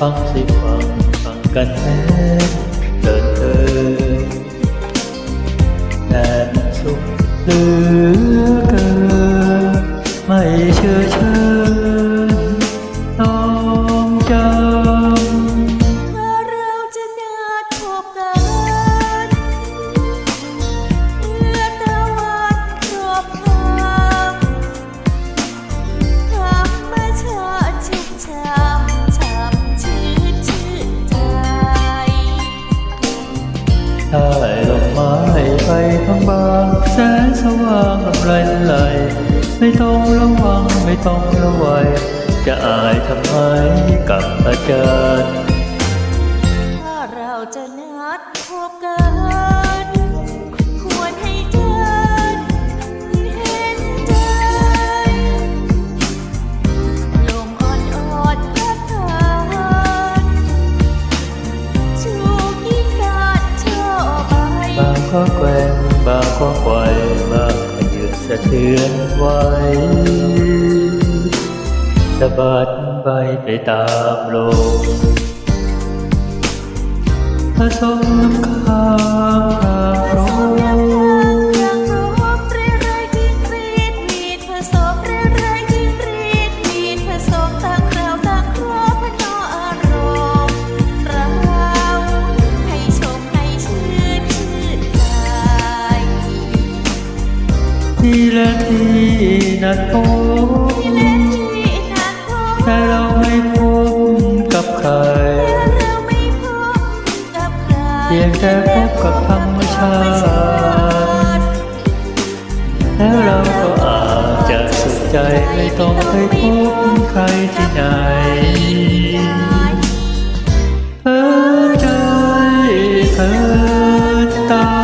ฟังสิฟังฟังกันแน่เดินเดินแต่นสุขหรือเกินไม่เชื่อเชิญน้อมจำ บางบางแสงสว่างลำไรไหลไม่ต้องระวังไม่ต้องระวัยจะอายทำไมกับอาจารย์ ถ้าเราจะนัดพบกัน ก็แกว่งบางก็ไหวบางก็ยืดสะเทือนไหวสะบัดใบไปตามลมผสมน้ำค้าง ที่และที่นัดพบที่เล่นที่นัดพบแต่เราไม่พบกับใครแต่เราไม่พบกับใครเพียงแต่พบกับธรรมชาติแล้วเราก็อาจจะสุขใจไม่ต้องไปพบใครที่ไหนเพ้อใจเพ้อตา